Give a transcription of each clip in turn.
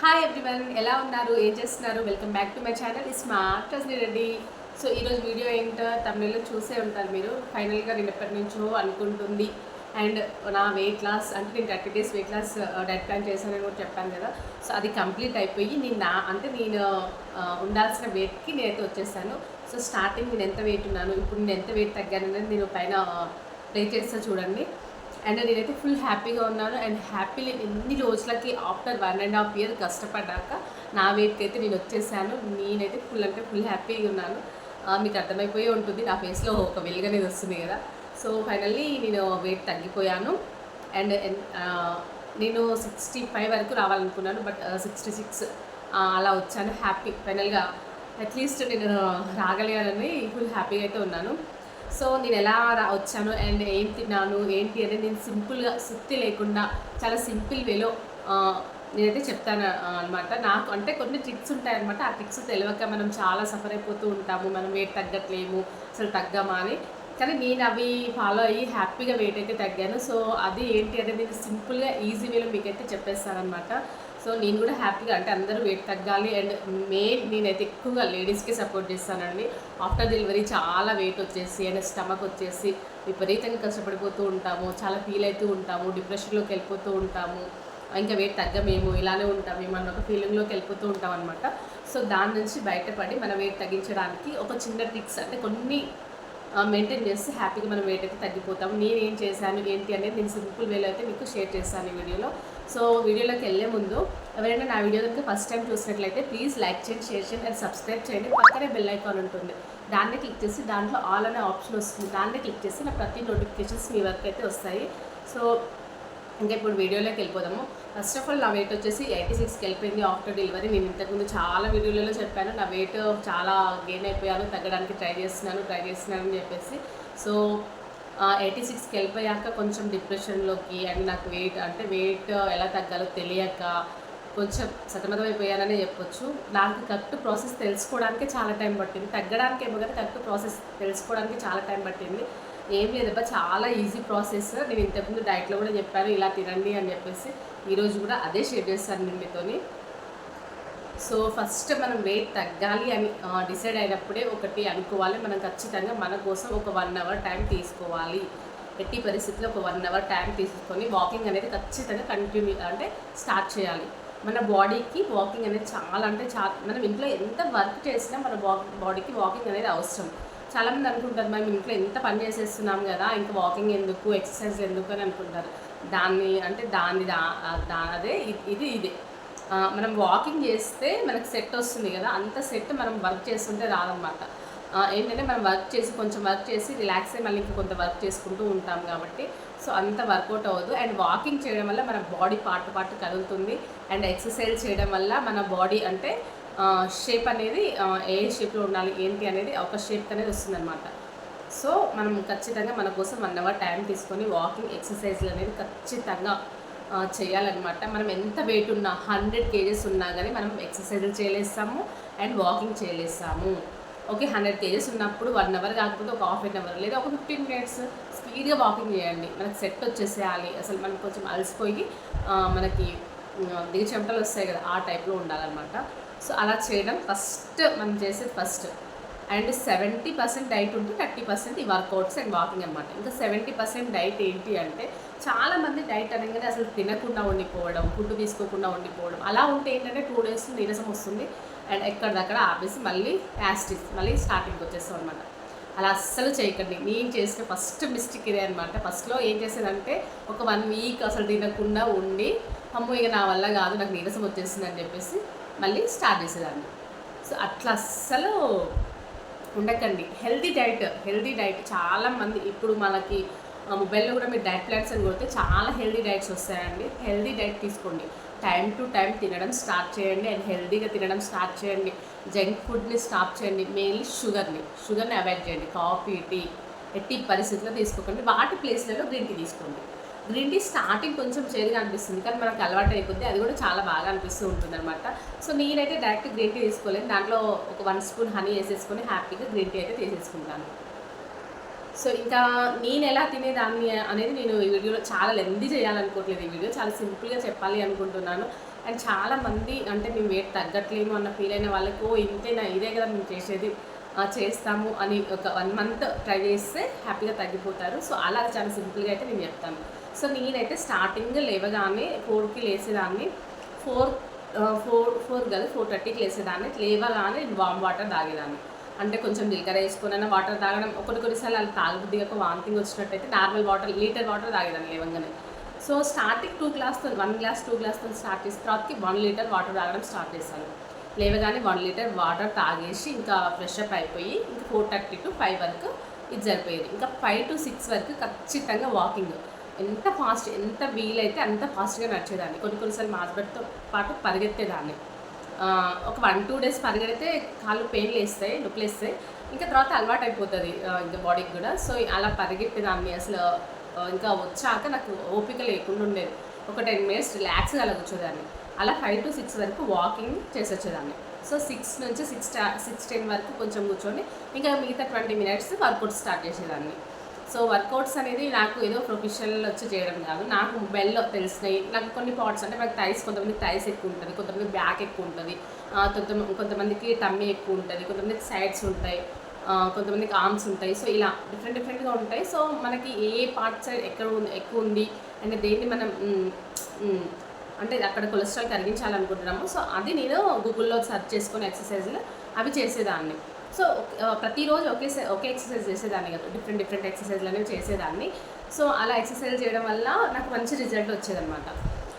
Hi everyone ఎలా ఉన్నారు? ఏం చేస్తున్నారు? Welcome back to my channel smart Rajani Reddy so ఈరోజు వీడియో ఏంటో తమిళలో చూసే ఉంటారు మీరు. ఫైనల్గా నేను ఎప్పటి నుంచో అనుకుంటుంది. అండ్ నా వెయిట్ లాస్ అంటే నేను thirty days weight loss diet plan చేశానని కూడా చెప్పాను కదా. సో అది కంప్లీట్ అయిపోయి నేను నా అంటే నేను uh, ఉండాల్సిన వెయిట్కి నేనైతే వచ్చేసాను. సో స్టార్టింగ్ నేను ఎంత వెయిట్ ఉన్నాను ఇప్పుడు నేను ఎంత వెయిట్ తగ్గాను అనేది నేను పైన uh, ప్లే చేస్తా చూడండి. అండ్ నేనైతే ఫుల్ హ్యాపీగా ఉన్నాను. అండ్ హ్యాపీలీ ఎన్ని రోజులకి after one and half year కష్టపడ్డాక నా వెయిట్కి అయితే నేను వచ్చేసాను. నేనైతే ఫుల్ అంటే ఫుల్ హ్యాపీగా ఉన్నాను. మీకు అర్థమైపోయి ఉంటుంది. నా ఫేస్లో ఒక వెలుగనేది వస్తుంది కదా. సో ఫైనల్లీ నేను వెయిట్ తగ్గిపోయాను. అండ్ నేను సిక్స్టీ ఫైవ్ వరకు రావాలనుకున్నాను. బట్ సిక్స్టీ సిక్స్ అలా వచ్చాను. హ్యాపీ ఫైనల్గా అట్లీస్ట్ నేను రాగలిగానని ఫుల్ హ్యాపీగా అయితే ఉన్నాను. సో నేను ఎలా రా వచ్చాను అండ్ ఏం తిన్నాను ఏంటి అనేది నేను సింపుల్గా సుత్తి లేకుండా చాలా సింపుల్ వేలో నేనైతే చెప్తాను అనమాట నాకు అంటే కొన్ని ట్రిక్స్ ఉంటాయన్నమాట. ఆ ట్రిక్స్ తెలియక మనం చాలా సఫర్ అయిపోతూ ఉంటాము. మనం వెయిట్ తగ్గట్లేము అసలు తగ్గమా అని. కానీ నేను అవి ఫాలో అయ్యి హ్యాపీగా వెయిట్ అయితే తగ్గాను. సో అది ఏంటి అనేది నేను సింపుల్గా ఈజీ వేలో మీకైతే చెప్పేస్తాను అనమాట సో నేను కూడా హ్యాపీగా అంటే అందరూ వెయిట్ తగ్గాలి అండ్ మెయిన్ నేనైతే ఎక్కువగా లేడీస్కి సపోర్ట్ చేస్తానండి. ఆఫ్టర్ డెలివరీ చాలా వెయిట్ వచ్చేసి అండ్ స్టమక్ వచ్చేసి విపరీతంగా కష్టపడిపోతూ ఉంటాము చాలా ఫీల్ అవుతూ ఉంటాము డిప్రెషన్లోకి వెళ్ళిపోతూ ఉంటాము. ఇంకా వెయిట్ తగ్గమేమో ఇలానే ఉంటామేమో అన్న ఒక ఫీలింగ్లోకి వెళ్ళిపోతూ ఉంటాం అనమాట సో దాని నుంచి బయటపడి మన వెయిట్ తగ్గించడానికి ఒక చిన్న ట్రిక్స్ అంటే కొన్ని మెయింటైన్ చేస్తే హ్యాపీగా మనం వెయిట్ అయితే తగ్గిపోతాం నేను ఏం చేశాను ఏంటి అనేది నేను సింపుల్ వేలో అయితే మీకు షేర్ చేస్తాను ఈ వీడియోలో సో వీడియోలోకి వెళ్ళే ముందు ఎవరైనా నా వీడియో కనుక ఫస్ట్ టైం చూసినట్లయితే ప్లీజ్ లైక్ చేయండి షేర్ చేయండి అండ్ సబ్స్క్రైబ్ చేయండి. పక్కనే బెల్ ఐకాన్ ఉంటుంది. దాన్ని క్లిక్ చేసి దాంట్లో ఆల్ అనే ఆప్షన్ వస్తుంది. దాన్ని క్లిక్ చేసి నా ప్రతి నోటిఫికేషన్స్ మీ వరకు అయితే వస్తాయి. సో ఇంకా ఇప్పుడు వీడియోలోకి వెళ్ళిపోదాము. ఫస్ట్ ఆఫ్ ఆల్ నా వెయిట్ వచ్చేసి ఎయిటీ సిక్స్కి వెళ్ళిపోయింది ఆఫ్టర్ డెలివరీ నేను ఇంతకుముందు చాలా వీడియోలలో చెప్పాను. నా వెయిట్ చాలా గెయిన్ అయిపోయాను తగ్గడానికి ట్రై చేస్తున్నాను ట్రై చేస్తున్నాను అని చెప్పేసి. సో ఎయిటీ సిక్స్కి వెళ్ళిపోయాక కొంచెం డిప్రెషన్లోకి అండ్ నాకు వెయిట్ అంటే వెయిట్ ఎలా తగ్గాలో తెలియక కొంచెం సతమతమైపోయాననే చెప్పొచ్చు. నాకు కరెక్ట్ ప్రాసెస్ తెలుసుకోవడానికి చాలా టైం పట్టింది. తగ్గడానికి ఏమో కానీ కరెక్ట్ ప్రాసెస్ తెలుసుకోవడానికి చాలా టైం పట్టింది. ఏం లేదబ్బా చాలా ఈజీ ప్రాసెస్ నేను ఇంతకుముందు డైట్లో కూడా చెప్పాను ఇలా తినండి అని చెప్పేసి. ఈరోజు కూడా అదే షేర్ చేస్తాను నేను మీతోని. సో ఫస్ట్ మనం వెయిట్ తగ్గాలి అని డిసైడ్ అయినప్పుడే ఒకటి అనుకోవాలి. మనం ఖచ్చితంగా మన కోసం ఒక వన్ అవర్ టైం తీసుకోవాలి. ఎట్టి పరిస్థితుల్లో ఒక వన్ అవర్ టైం తీసుకొని వాకింగ్ అనేది ఖచ్చితంగా కంటిన్యూ అంటే స్టార్ట్ చేయాలి. మన బాడీకి వాకింగ్ అనేది చాలా అంటే చాలా మనం ఇంట్లో ఎంత వర్క్ చేసినా మన బాడీకి వాకింగ్ అనేది అవసరం. చాలామంది అనుకుంటారు మనం ఇంట్లో ఎంత పని చేసేస్తున్నాం కదా ఇంకా వాకింగ్ ఎందుకు ఎక్సర్సైజ్ ఎందుకు అని అనుకుంటారు. దాన్ని అంటే దాన్ని దా దా అదే ఇది ఇదే. మనం వాకింగ్ చేస్తే మనకు సెట్ వస్తుంది కదా. అంత సెట్ మనం వర్క్ చేస్తుంటే రాదనమాట ఏంటంటే మనం వర్క్ చేసి కొంచెం వర్క్ చేసి రిలాక్స్ అయ్యి మళ్ళీ ఇంకా కొంత వర్క్ చేసుకుంటూ ఉంటాం కాబట్టి. సో అంత వర్కౌట్ అవ్వదు. అండ్ వాకింగ్ చేయడం వల్ల మన బాడీ పార్ట్ పార్ట్ కదులుతుంది. అండ్ ఎక్సర్సైజ్ చేయడం వల్ల మన బాడీ అంటే షేప్ అనేది ఏ షేప్లో ఉండాలి ఏంటి అనేది ఒక షేప్ అనేది వస్తుందన్నమాట. సో మనం ఖచ్చితంగా మన కోసం వన్ అవర్ టైం తీసుకొని వాకింగ్ ఎక్సర్సైజ్లు అనేది ఖచ్చితంగా చేయాలన్నమాట. మనం ఎంత వెయిట్ ఉన్నా హండ్రెడ్ కేజెస్ ఉన్నా కానీ మనం ఎక్సర్సైజ్లు చేయలేస్తాము అండ్ వాకింగ్ చేయలేస్తాము. ఓకే హండ్రెడ్ కేజెస్ ఉన్నప్పుడు వన్ అవర్ కాకపోతే ఒక హాఫ్ అన్ అవర్ లేదా ఒక ఫిఫ్టీన్ మినిట్స్ స్పీడ్గా వాకింగ్ చేయండి. మనకు సెట్ వచ్చేసేయాలి. అసలు మనం కొంచెం అలసిపోయి మనకి దిగి చెమటలు వస్తాయి కదా ఆ టైప్లో ఉండాలన్నమాట. సో అలా చేయడం ఫస్ట్ మనం చేసేది first and seventy percent diet ఉంటే థర్టీ పర్సెంట్ ఈ వర్కౌట్స్ అండ్ వాకింగ్ అనమాట ఇంకా సెవెంటీ పర్సెంట్ డైట్ ఏంటి అంటే చాలామంది డైట్ అనగానే అసలు తినకుండా ఉండిపోవడం ఫుడ్ తీసుకోకుండా ఉండిపోవడం. అలా ఉంటే ఏంటంటే టూ డేస్ నీరసం వస్తుంది అండ్ ఎక్కడిదక్కడ ఆపేసి మళ్ళీ యాస్టిస్ మళ్ళీ స్టార్టింగ్కి వచ్చేస్తాం అనమాట అలా అస్సలు చేయకండి. నేను చేసిన ఫస్ట్ మిస్టేక్ ఇదే అనమాట ఫస్ట్లో ఏం చేసేదంటే ఒక వన్ వీక్ అసలు తినకుండా ఉండి అమ్మో ఇక నా వల్ల కాదు నాకు నీరసం వచ్చేసింది అని చెప్పేసి మళ్ళీ స్టార్ట్ చేసేదాన్ని. సో అట్లా అస్సలు ఉండకండి. Healthy diet healthy diet. చాలామంది ఇప్పుడు మనకి మొబైల్లో కూడా మీరు డైట్ ప్లాన్స్ అని కొడితే చాలా హెల్దీ డైట్స్ వస్తాయండి. హెల్దీ డైట్ తీసుకోండి. టైం టు టైం తినడం స్టార్ట్ చేయండి. అండ్ హెల్దీగా తినడం స్టార్ట్ చేయండి. జంక్ ఫుడ్ని స్టాప్ చేయండి. మెయిన్లీ షుగర్ని. షుగర్ని అవాయిడ్ చేయండి. కాఫీ టీ ఎట్టి పరిస్థితుల్లో తీసుకోకండి. వాటి ప్లేస్లలో గ్రీన్ టీ తీసుకోండి. గ్రీన్ టీ స్టార్టింగ్ కొంచెం చేదుగా అనిపిస్తుంది కానీ మనకు అలవాటు అయిపోతే అది కూడా చాలా బాగా అనిపిస్తూ ఉంటుంది అనమాట సో నేనైతే డైరెక్ట్ గ్రీన్ టీ తీసుకోలేను. దాంట్లో ఒక వన్ స్పూన్ హనీ వేసేసుకొని హ్యాపీగా గ్రీన్ టీ అయితే తీసేసుకుంటాను. సో ఇంకా నేను ఎలా తినేదాన్ని అనేది నేను ఈ వీడియోలో చాలా లెంది చేయాలనుకోవట్లేదు. ఈ వీడియో చాలా సింపుల్గా చెప్పాలి అనుకుంటున్నాను. అండ్ చాలా మంది అంటే మేము వెయిట్ తగ్గట్లేము అన్న ఫీల్ అయిన వాళ్ళకి ఓ ఇంతేనా? ఇదే కదా మేము చేసేది చేస్తాము అని ఒక వన్ మంత్ ట్రై చేస్తే హ్యాపీగా తగ్గిపోతారు. సో అలా చాలా సింపుల్గా అయితే నేను చెప్తాను. సో నేనైతే స్టార్టింగ్ లేవగానే ఫోర్కి లేసేదాన్ని. ఫోర్ ఫోర్ ఫోర్ కదా ఫోర్ థర్టీకి లేసేదాన్ని. లేవగానే వామ్ వాటర్ తాగేదాన్ని. అంటే కొంచెం జీలకర్ర వేసుకున్న వాటర్ తాగడం ఒకటి కొన్నిసార్లు అలా తాగబుద్ది ఒక వాంతింగ్ వచ్చినట్టయితే నార్మల్ వాటర్ లీటర్ వాటర్ తాగేదాన్ని లేవగానే. సో స్టార్టింగ్ టూ గ్లాస్తో వన్ గ్లాస్ టూ గ్లాస్తో స్టార్ట్ చేసిన తర్వాతకి వన్ లీటర్ వాటర్ తాగడం స్టార్ట్ చేశాను. లేవగానే వన్ లీటర్ వాటర్ తాగేసి ఇంకా ఫ్రెష్ అప్ అయిపోయి ఇంకా ఫోర్ థర్టీ టు ఫైవ్ వరకు ఇది సరిపోయేది. ఇంకా ఫైవ్ టు సిక్స్ వరకు ఖచ్చితంగా వాకింగ్. ఎంత ఫాస్ట్ ఎంత వీలైతే అంత ఫాస్ట్గా నడిచేదాన్ని. కొన్ని కొన్నిసార్లు మా హస్బెండ్తో పాటు పరిగెత్తేదాన్ని. ఒక వన్ టూ డేస్ పరిగెడితే కాళ్ళు పెయిన్లు వేస్తాయి నొప్పులు వేస్తాయి. ఇంకా తర్వాత అలవాటు అయిపోతుంది ఇంకా బాడీకి కూడా. సో అలా పరిగెత్తేదాన్ని అసలు ఇంకా వచ్చాక నాకు ఓపిక లేకుండా ఉండేది. ఒక టెన్ మినిట్స్ రిలాక్స్గా అలా కూర్చోదాన్ని. అలా ఫైవ్ టు సిక్స్ వరకు వాకింగ్ చేసి వచ్చేదాన్ని సో సిక్స్ నుంచి సిక్స్ సిక్స్ టెన్ వరకు కొంచెం కూర్చొని ఇంకా మిగతా ట్వంటీ మినిట్స్ వర్కౌట్ స్టార్ట్ చేసేదాన్ని. సో వర్కౌట్స్ అనేది నాకు ఏదో ప్రొఫెషనల్ వచ్చి చేయడం కాదు. నాకు బెల్లో తెలిసినాయి నాకు కొన్ని పార్ట్స్ అంటే నాకు థైస్ కొంతమంది థైస్ ఎక్కువ ఉంటుంది కొంతమంది బ్యాక్ ఎక్కువ ఉంటుంది కొంతమందికి టమ్మీ ఎక్కువ ఉంటుంది కొంతమందికి సైడ్స్ ఉంటాయి కొంతమందికి ఆర్మ్స్ ఉంటాయి. సో ఇలా డిఫరెంట్ డిఫరెంట్గా ఉంటాయి. సో మనకి ఏ పార్ట్ సైడ్ ఎక్కడ ఉంది ఎక్కువ ఉంది అంటే దేన్ని మనం అంటే అక్కడ కొలెస్ట్రాల్ కరిగించాలనుకుంటున్నాము సో అది నేను గూగుల్లో సెర్చ్ చేసుకొని ఎక్సర్సైజ్లు అవి చేసేదాన్ని. సో ప్రతిరోజు ఒకే ఒకే ఎక్సర్సైజ్ చేసేదాన్ని కదా డిఫరెంట్ డిఫరెంట్ ఎక్సర్సైజ్లు అనేవి చేసేదాన్ని. సో అలా ఎక్సర్సైజ్ చేయడం వల్ల నాకు మంచి రిజల్ట్ వచ్చేదన్నమాట.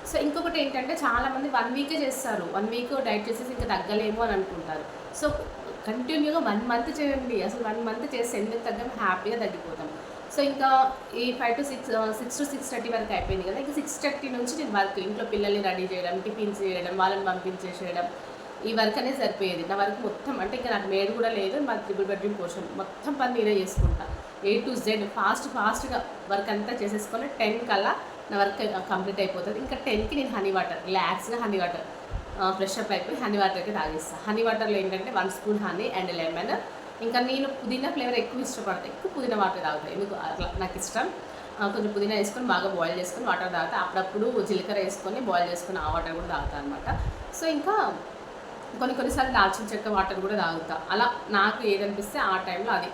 సో ఇంకొకటి ఏంటంటే చాలామంది వన్ వీకే చేస్తారు. వన్ వీక్ డైట్ చేసేసి ఇంకా తగ్గలేము అని అనుకుంటారు. సో కంటిన్యూగా వన్ మంత్ చేయండి. అసలు వన్ మంత్ చేస్తే ఎందుకు తగ్గం? హ్యాపీగా తగ్గిపోతాం. సో ఇంకా ఈ five to six six to six thirty వరకు అయిపోయింది కదా ఇంకా సిక్స్ థర్టీ నుంచి నేను వర్క్ ఇంట్లో పిల్లల్ని రెడీ చేయడం టిఫిన్స్ చేయడం వాళ్ళని పంపించేసేయడం ఈ వర్క్ అనేది సరిపోయేది. నా వర్క్ మొత్తం అంటే ఇంకా నాకు మేడ్ కూడా లేదు మా త్రిబుల్ బెడ్రూమ్ పోర్షన్ మొత్తం పని నేనే చేసుకుంటా. ఏ టు జెడ్ ఫాస్ట్ ఫాస్ట్గా వర్క్ అంతా చేసేసుకొని టెన్ కల్లా నా వర్క్ కంప్లీట్ అయిపోతుంది. ఇంకా టెన్కి నేను హనీ వాటర్ రిలాక్స్గా హనీ వాటర్ ఫ్రెష్ అప్ అయిపోయి హనీ వాటర్కి తాగేస్తాను హనీ వాటర్లో ఏంటంటే one spoon honey and lemon ఇంకా నేను పుదీనా ఫ్లేవర్ ఎక్కువ ఇష్టపడతాను ఎక్కువ పుదీనా వాటర్ తాగుతాను ఎందుకు? అట్లా నాకు ఇష్టం. కొంచెం పుదీనా వేసుకొని బాగా బాయిల్ చేసుకొని వాటర్ తాగుతా. అప్పుడప్పుడు జీలకర్ర వేసుకొని బాయిల్ చేసుకొని ఆ వాటర్ కూడా తాగుతాను అనమాట సో ఇంకా కొన్ని కొన్నిసార్లు దాల్చిన చెక్క వాటర్ కూడా తాగుతా. అలా నాకు ఏదనిపిస్తే ఆ టైంలో అది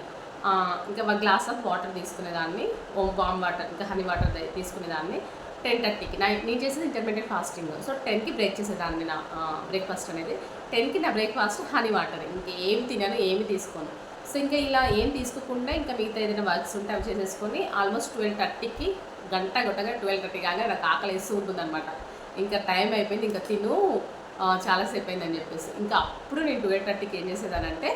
ఇంకా ఒక గ్లాస్ ఆఫ్ వాటర్ తీసుకునేదాన్ని ఓం బామ్ వాటర్ ఇంకా హనీ వాటర్ తీసుకునేదాన్ని. టెన్ థర్టీకి. నా నేను చేసేది ఇంటర్మీడియట్ ఫాస్టింగ్. సో టెన్కి బ్రేక్ చేసేదాన్ని నా బ్రేక్ఫాస్ట్ అనేది. టెన్కి నా బ్రేక్ఫాస్ట్ హనీ వాటర్. ఇంకేం తినను ఏమి తీసుకోను. సో ఇంకా ఇలా ఏం తీసుకోకుండా ఇంకా మిగతా ఏదైనా వర్క్స్ ఉంటే అవి చేసేసుకొని ఆల్మోస్ట్ ట్వెల్వ్ థర్టీకి గంట గొట్టగా ట్వెల్వ్ థర్టీ కాగా నాకు ఆకలి వేస్తూ ఉంటుందన్నమాట ఇంకా టైం అయిపోయింది ఇంకా తిను. చాలాసేపు అయిందని చెప్పేసి. ఇంకా అప్పుడు నేను ట్వెల్వ్ థర్టీకి ఏం చేసేదానంటే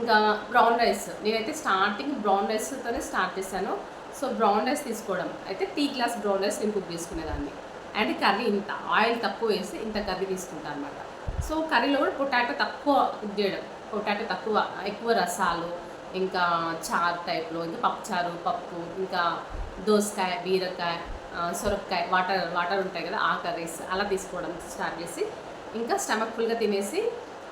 ఇంకా బ్రౌన్ రైస్. నేనైతే స్టార్టింగ్ బ్రౌన్ రైస్తోనే స్టార్ట్ చేశాను. సో బ్రౌన్ రైస్ తీసుకోవడం. అయితే టీ గ్లాస్ బ్రౌన్ రైస్ నేను కుక్ చేసుకునేదాన్ని. అండ్ కర్రీ ఇంత ఆయిల్ తక్కువ వేసి ఇంత కర్రీ తీసుకుంటాను అనమాట సో కర్రీలో కూడా పొటాటో తక్కువ కుక్ చేయడం. పొటాటో తక్కువ ఎక్కువ రసాలు ఇంకా చారు టైప్లో ఇంకా పప్పుచారు పప్పు ఇంకా దోసకాయ బీరకాయ సొరకాయ వాటర్ వాటర్ ఉంటాయి కదా ఆ కర్రీస్ అలా తీసుకోవడం స్టార్ట్ చేసి ఇంకా స్టమక్ ఫుల్గా తినేసి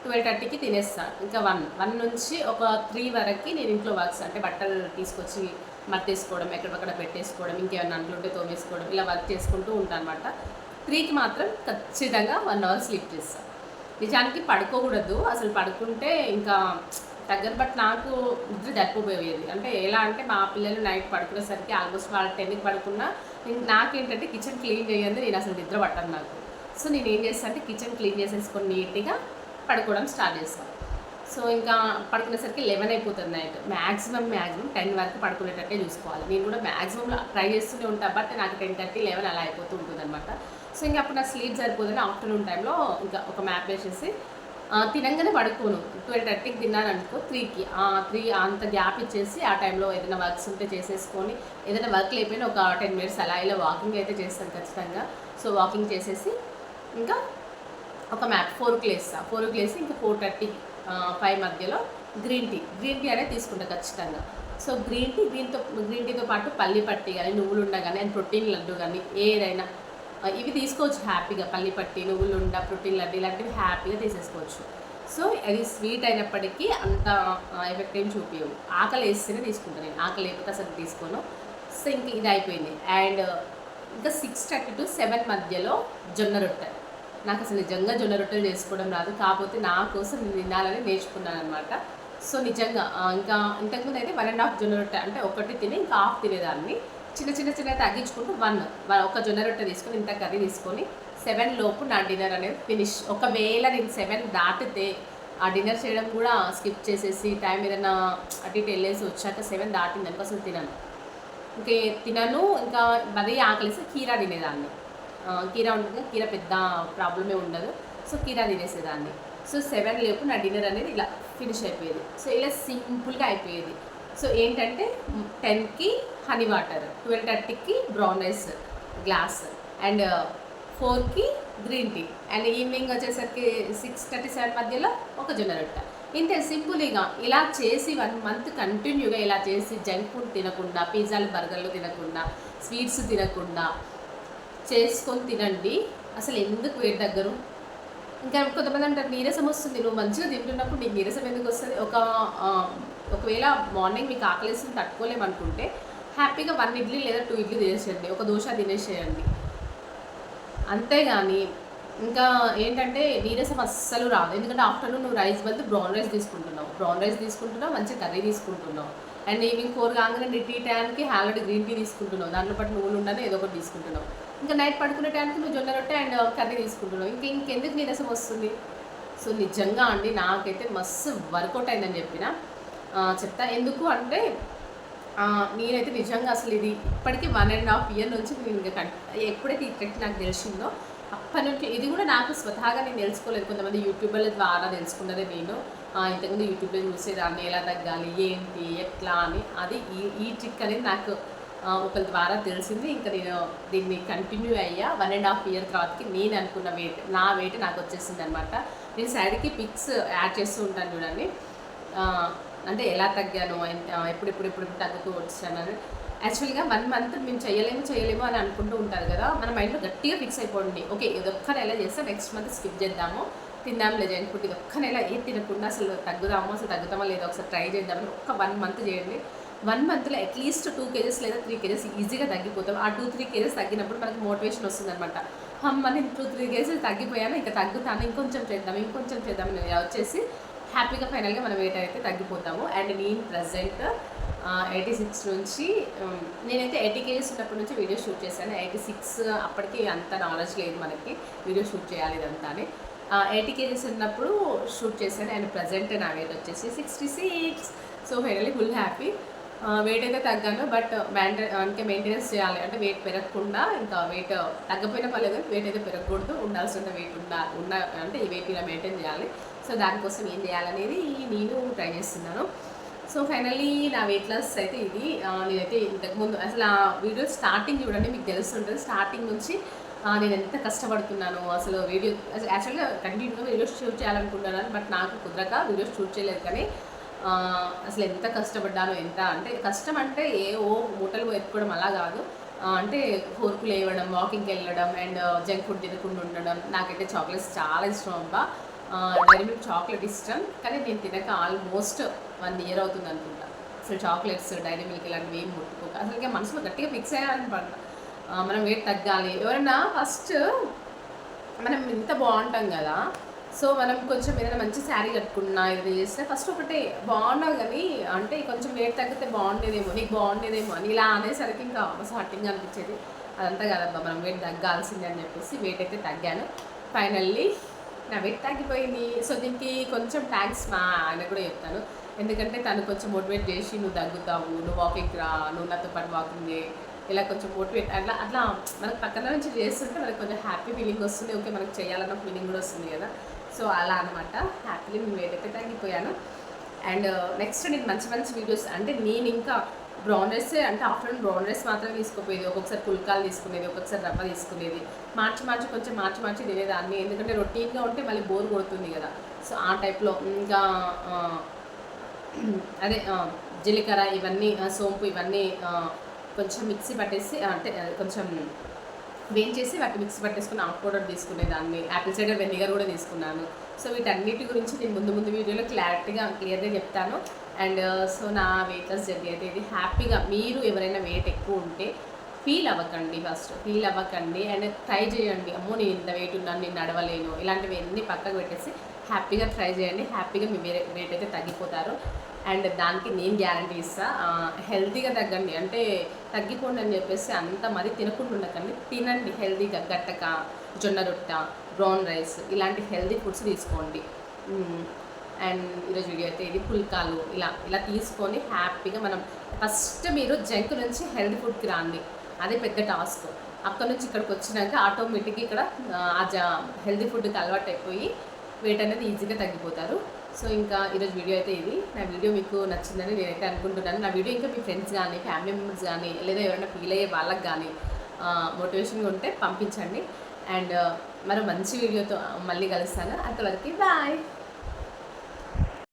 ట్వెల్వ్ థర్టీకి తినేస్తాను ఇంకా వన్ వన్ నుంచి ఒక త్రీ వరకు నేను ఇంట్లో వర్క్స్ అంటే బట్టలు తీసుకొచ్చి మట్టేసుకోవడం ఎక్కడక్కడ పెట్టేసుకోవడం ఇంకేమైనా అంట్లుంటే తోమేసుకోవడం ఇలా వర్క్ చేసుకుంటూ ఉంటాను అనమాట త్రీకి మాత్రం ఖచ్చితంగా వన్ అవర్ స్లీప్ చేస్తాను నిజానికి పడుకోకూడదు. అసలు పడుకుంటే ఇంకా దగ్గర బట్ నాకు నిద్ర జరిపోయేది అంటే ఎలా అంటే మా పిల్లలు నైట్ పడుకునేసరికి ఆల్మోస్ట్ వాళ్ళ టెన్కి పడుకున్నా నేను- నాకేంటంటే కిచెన్ క్లీన్ చేయండి నేను అసలు నిద్ర పట్టను నాకు. సో నేను ఏం చేస్తాను అంటే కిచెన్ క్లీన్ చేసేసుకొని నీట్గా పడుకోవడం స్టార్ట్ చేస్తాను సో ఇంకా పడుకునేసరికి లెవెన్ అయిపోతుంది నైట్. మ్యాక్సిమం మ్యాక్సిమం టెన్ వరకు పడుకునేటట్టే చూసుకోవాలి. నేను కూడా మ్యాక్సిమం ట్రై చేస్తూనే ఉంటాను బట్ నాకు టెన్ థర్టీ లెవెన్ అలా అయిపోతూ ఉంటుంది అనమాట సో ఇంకా అప్పుడు నాకు స్లీప్ సరిపోతుంది ఆఫ్టర్నూన్ టైంలో ఇంకా ఒక మ్యాప్ వేసేసి తినగానే తినంగానే పడుకోను. ట్వెల్వ్ థర్టీకి తిన్నాను అనుకో త్రీకి త్రీ అంత గ్యాప్ ఇచ్చేసి ఆ టైంలో ఏదైనా వర్క్స్ ఉంటే చేసేసుకొని ఏదైనా వర్క్ లేకపోయినా ఒక టెన్ మినిట్స్ అలా ఇలా వాకింగ్ అయితే చేస్తాను ఖచ్చితంగా. సో వాకింగ్ చేసేసి ఇంకా ఒక మ్యాప్ ఫోర్కి లేస్తా ఫోర్కి లేసి ఇంకా ఫోర్ థర్టీ ఫైవ్ మధ్యలో గ్రీన్ టీ. గ్రీన్ టీ అనేది తీసుకుంటా ఖచ్చితంగా. సో గ్రీన్ టీ గ్రీన్తో గ్రీన్ టీతో పాటు పల్లి పట్టి కానీ నువ్వులు ఉండ కానీ అండ్ ప్రోటీన్ లడ్డు కానీ ఏదైనా ఇవి తీసుకోవచ్చు హ్యాపీగా. పల్లి పట్టి నువ్వులు ఉండ ప్రోటీన్ లడ్డు ఇలాంటివి హ్యాపీగా తీసేసుకోవచ్చు. సో అది స్వీట్ అయినప్పటికీ అంత ఎఫెక్ట్ ఏం చూపించవు ఆకలి వేస్తేనే తీసుకుంటాను నేను. ఆకలి లేకపోతే అసలు తీసుకోను. సో ఇంక ఇది అయిపోయింది. అండ్ ఇంకా సిక్స్ థర్టీ టు సెవెన్ మధ్యలో జొన్న రొట్టె. నాకు అసలు నిజంగా జొన్న రొట్టెలు చేసుకోవడం రాదు. కాకపోతే నా కోసం నేను తినాలని నేర్చుకున్నాను అనమాట సో నిజంగా ఇంకా ఇంతకుముందు అయితే వన్ అండ్ హాఫ్ జొన్న రొట్టె అంటే ఒకటి తిని ఇంకా హాఫ్ తినేదాన్ని. చిన్న చిన్న చిన్న తగ్గించుకుంటూ వన్ ఒక జొన్న రొట్టె తీసుకొని ఇంత కర్రీ తీసుకొని సెవెన్ లోపు నా డిన్నర్ అనేది ఫినిష్. ఒకవేళ నేను సెవెన్ దాటితే ఆ డిన్నర్ చేయడం కూడా స్కిప్ చేసేసి టైం ఏదైనా అటు ఇటు వెళ్ళేసి వచ్చాక సెవెన్ దాటింది అనుకో అసలు తినను. ఇంకే తినను ఇంకా మరీ ఆకలిసి కీరా తినేదాన్ని. కీరా ఉంటుంది. కీరా పెద్ద ప్రాబ్లమే ఉండదు. సో కీరా తినేసేదాన్ని. సో సెవెన్ లేపు నా డిన్నర్ అనేది ఇలా ఫినిష్ అయిపోయేది. సో ఇలా సింపుల్గా అయిపోయేది. సో ఏంటంటే టెన్కి హనీ వాటర్ ట్వెల్వ్ థర్టీకి బ్రౌన్ రైస్ గ్లాస్ అండ్ ఫోర్కి గ్రీన్ టీ. అండ్ ఈవినింగ్ వచ్చేసరికి సిక్స్ థర్టీ సెవెన్ మధ్యలో ఒక జొన్న రొట్టె. ఇంతే సింపుల్గా ఇలా చేసి వన్ మంత్ కంటిన్యూగా ఇలా చేసి జంక్ ఫుడ్ తినకుండా పిజ్జాలు బర్గర్లు తినకుండా స్వీట్స్ తినకుండా చేసుకొని తినండి. అసలు ఎందుకు వేడి తగ్గరు ఇంకా కొంతమంది అంటారు నీరసం వస్తుంది. నువ్వు మంచిగా తింటున్నప్పుడు నీకు నీరసం ఎందుకు వస్తుంది? ఒక ఒకవేళ మార్నింగ్ మీకు ఆకలేసి తట్టుకోలేమనుకుంటే హ్యాపీగా వన్ ఇడ్లీ లేదా టూ ఇడ్లీ తినేసేయండి. ఒక దోశ తినేసేయండి. అంతేగాని ఇంకా ఏంటంటే నీరసం అస్సలు రాదు. ఎందుకంటే ఆఫ్టర్నూన్ నువ్వు రైస్ బదులు బ్రౌన్ రైస్ తీసుకుంటున్నావు. బ్రౌన్ రైస్ తీసుకుంటున్నావు మంచి కర్రీ తీసుకుంటున్నావు. అండ్ ఈవినింగ్ ఫోర్ కాగానే టీ టైంకి హ్యాలడ్ గ్రీన్ టీ తీసుకుంటున్నావు. దాంట్లో పాటు నువ్వులు ఉండని ఏదో ఒకటి తీసుకుంటున్నావు. ఇంకా నైట్ పడుకునే టైంకి నువ్వు జొన్న రొట్టె అండ్ కర్రీ తీసుకుంటున్నావు. ఇంకా ఇంకెందుకు నీరసం వస్తుంది? సో నిజంగా అండి నాకైతే మస్తు వర్కౌట్ అయిందని చెప్పిన చెప్తా. ఎందుకు అంటే నేనైతే నిజంగా అసలు ఇది ఇప్పటికీ వన్ అండ్ హాఫ్ ఇయర్ నుంచి నేను ఇంకా ఎప్పుడైతే ఈ ట్రెక్ నాకు తెలిసిందో అప్పటి నుంచి ఇది కూడా నాకు స్వతహాగా నేను తెలుసుకోలేదు. కొంతమంది యూట్యూబర్ల ద్వారా తెలుసుకున్నదే నేను. ఇంతకుముందు యూట్యూబ్లో చూసేదాన్ని ఎలా తగ్గాలి ఏంటి ఎట్లా అని. అది ఈ ఈ ట్రిక్ అనేది నాకు ఒకరి ద్వారా తెలిసింది. ఇంకా నేను దీన్ని కంటిన్యూ అయ్యా. వన్ అండ్ హాఫ్ ఇయర్ తర్వాతకి నేను అనుకున్న వెయిట్ నా వెయిట్ నాకు వచ్చేసింది అనమాట నేను సైడ్కి పిక్స్ యాడ్ చేస్తూ ఉంటాను చూడండి. అంటే ఎలా తగ్గాను ఎప్పుడు ఎప్పుడు ఎప్పుడు తగ్గుతూ వచ్చానని యాక్చువల్గా వన్ మంత్ మేము చేయలేము చేయలేము అని అనుకుంటూ ఉంటారు కదా. మన మైండ్లో గట్టిగా ఫిక్స్ అయిపోండి. ఓకే ఇదొక్క నెల చేస్తే నెక్స్ట్ మంత్ స్కిప్ చేద్దాము. తిందాం లేదు జంక్ ఇది ఒక్క నెల ఏం తినకుండా అసలు తగ్గుదామో అసలు తగ్గుతామో లేదో ఒకసారి ట్రై చేద్దామని ఒక్క వన్ మంత్ చేయండి. వన్ మంత్లో అట్లీస్ట్ టూ కేజెస్ లేదా త్రీ కేజెస్ ఈజీగా తగ్గిపోతాం. ఆ టూ త్రీ కేజెస్ తగ్గినప్పుడు మనకి మోటివేషన్ వస్తుంది అనమాట అమ్మ నేను టూ త్రీ కేజెస్ తగ్గిపోయాను ఇంకా తగ్గుతాను. ఇంకొంచెం చేద్దాం ఇంకొంచెం చేద్దాం వచ్చేసి హ్యాపీగా ఫైనల్గా మనం వెయిట్ అయితే తగ్గిపోతాము. అండ్ నేను ప్రజెంట్ ఎయిటీ సిక్స్ నుంచి నేనైతే ఎయిటీ కేజీస్ ఉన్నప్పటి నుంచి వీడియో షూట్ చేశాను. ఎయిటీ సిక్స్ అప్పటికి అంత నాలెడ్జ్ లేదు మనకి. వీడియో షూట్ చేయాలి ఇదంతానే. ఎయిటీ కేజీస్ ఉన్నప్పుడు షూట్ చేశాను. అండ్ ప్రజెంట్ నా వెయిట్ వచ్చేసి sixty six so finally full happy weight అయితే తగ్గాను బట్ మెయింటై అంటే మెయింటెనెన్స్ చేయాలి. అంటే వెయిట్ పెరగకుండా ఇంకా వెయిట్ తగ్గపోయినా పర్లేదు వెయిట్ అయితే పెరగకూడదు. ఉండాల్సిన వెయిట్ ఉండా ఉన్న అంటే ఈ వెయిట్ ఇలా మెయింటైన్ చేయాలి. సో దానికోసం ఏం చేయాలనేది నేను ట్రై చేస్తున్నాను. సో ఫైనల్లీ నా వెయిట్ లాస్ అయితే ఇది. నేనైతే ఇంతకుముందు అసలు ఆ వీడియో స్టార్టింగ్ చూడండి మీకు తెలుస్తుంటుంది. స్టార్టింగ్ నుంచి నేను ఎంత కష్టపడుతున్నాను అసలు వీడియో యాక్చువల్గా కంటిన్యూగా వీడియోస్ షూట్ చేయాలనుకుంటున్నాను బట్ నాకు కుదరక వీడియోస్ షూట్ చేయలేదు. కానీ అసలు ఎంత కష్టపడ్డాను ఎంత అంటే కష్టం అంటే ఏ ఓ మూటలు ఎత్తుకోవడం అలా కాదు. అంటే ఫోర్కులు వేయడం వాకింగ్కి వెళ్ళడం అండ్ జంక్ ఫుడ్ తినకుండా ఉండడం నాకైతే చాక్లెట్స్ చాలా ఇష్టం అబ్బా. డైరీ మిల్క్ చాక్లెట్ ఇష్టం కానీ నేను తినక ఆల్మోస్ట్ వన్ ఇయర్ అవుతుంది అనుకుంటా. అసలు చాక్లెట్స్ డైరీ మిల్క్ ఇలాంటివి ఏం ముట్టుకోక. అసలు ఇంకా మనసులో గట్టిగా ఫిక్స్ అయ్యాలనుకుంటా మనం వెయిట్ తగ్గాలి. ఎవరైనా ఫస్ట్ మనం ఇంత బాగుంటాం కదా సో మనం కొంచెం ఏదైనా మంచి శారీ కట్టుకున్నా ఏదైనా చేస్తే ఫస్ట్ ఒకటే బాగున్నావు కానీ అంటే కొంచెం వెయిట్ తగ్గితే బాగుండేదేమో నీకు బాగుండేదేమో అని ఇలా అనేసరికి ఇంకా మస్తు హట్టింగ్ అనిపించేది. అదంతా కదబ్బా మనం వెయిట్ తగ్గాల్సిందే అని చెప్పేసి వెయిట్ అయితే తగ్గాను. ఫైనల్లీ నా వెయిట్ తగ్గిపోయింది. సో దీనికి కొంచెం థ్యాంక్స్ మా ఆయన కూడా చెప్తాను. ఎందుకంటే తను కొంచెం మోటివేట్ చేసి నువ్వు తగ్గుతావు నువ్వు వాకింగ్ రా నువ్వు నాతో పాటు వాకింగ్ చేయి. ఇలా కొంచెం మోటివేట్ అట్లా అట్లా మనకు పక్కన నుంచి చేస్తుంటే మనకు కొంచెం హ్యాపీ ఫీలింగ్ వస్తుంది. ఓకే మనకు చేయాలన్న ఫీలింగ్ కూడా వస్తుంది కదా. సో అలా అనమాట హ్యాపీలీ నేను వెయిట్ తగ్గిపోయాను. అండ్ నెక్స్ట్ uh, నేను మంచి మంచి వీడియోస్ అంటే నేను ఇంకా బ్రౌన్ రైస్ అంటే ఆఫ్టర్నూన్ బ్రౌన్ రైస్ మాత్రమే తీసుకోపోయేది. ఒక్కొక్కసారి పుల్కాలు తీసుకునేది ఒక్కొక్కసారి రవ్వ తీసుకునేది. మార్చి మార్చి కొంచెం మార్చి మార్చి తినేదాన్ని. ఎందుకంటే రొటీన్గా ఉంటే మళ్ళీ బోర్ కొడుతుంది కదా. సో ఆ టైప్లో ఇంకా అదే జీలకర్ర ఇవన్నీ సోంపు ఇవన్నీ కొంచెం మిక్సీ పట్టేసి అంటే కొంచెం వేయించేసి వాటి మిక్స్ పట్టేసుకుని ఆఫ్ పౌడర్ తీసుకునేదాన్ని యాపిల్ సైడర్ వెనిగర్ కూడా తీసుకున్నాను. సో వీటన్నిటి గురించి నేను ముందు ముందు వీడియోలో క్లారిటీగా క్లియర్గా చెప్తాను. అండ్ uh, సో నా వెయిట్ లాస్ జర్నీ అయితే ఇది హ్యాపీగా మీరు ఎవరైనా వెయిట్ ఎక్కువ ఉంటే ఫీల్ అవ్వకండి ఫస్ట్. ఫీల్ అవ్వకండి అండ్ ట్రై చేయండి. అమ్మో నేను ఇంత వెయిట్ ఉన్నాను నేను నడవలేను. ఇలాంటివి అన్నీ పక్కకు పెట్టేసి హ్యాపీగా ట్రై చేయండి. హ్యాపీగా మీ వేరే వెయిట్ అయితే తగ్గిపోతారు. అండ్ దానికి నేను గ్యారంటీ ఇస్తా. హెల్తీగా తగ్గండి. అంటే తగ్గిపోండి అని చెప్పేసి అంత మరీ తినకుండా ఉండకండి. తినండి. హెల్తీగా గట్టక జొన్న రొట్ట బ్రౌన్ రైస్ ఇలాంటి హెల్తీ ఫుడ్స్ తీసుకోండి. అండ్ ఈరోజు వీడియో అయితే ఇది. పుల్కాలు ఇలా ఇలా తీసుకొని హ్యాపీగా మనం ఫస్ట్ మీరు జంక్ నుంచి హెల్తీ ఫుడ్కి రాండి. అదే పెద్ద టాస్క్. అక్కడ నుంచి ఇక్కడికి వచ్చినాక ఆటోమేటిక్గా ఇక్కడ ఆ జ హెల్తీ ఫుడ్కి అలవాటు అయిపోయి వెయిట్ అనేది ఈజీగా తగ్గిపోతారు. సో ఇంకా ఈరోజు వీడియో అయితే ఇది. నా వీడియో మీకు నచ్చిందని నేనైతే అనుకుంటున్నాను. నా వీడియో ఇంకా మీ ఫ్రెండ్స్ కానీ ఫ్యామిలీ మెంబర్స్ కానీ లేదా ఎవరైనా ఫీల్ అయ్యే వాళ్ళకి కానీ మోటివేషన్గా ఉంటే పంపించండి. అండ్ మరో మంచి వీడియోతో మళ్ళీ కలుస్తాను. అంతవరకు బాయ్.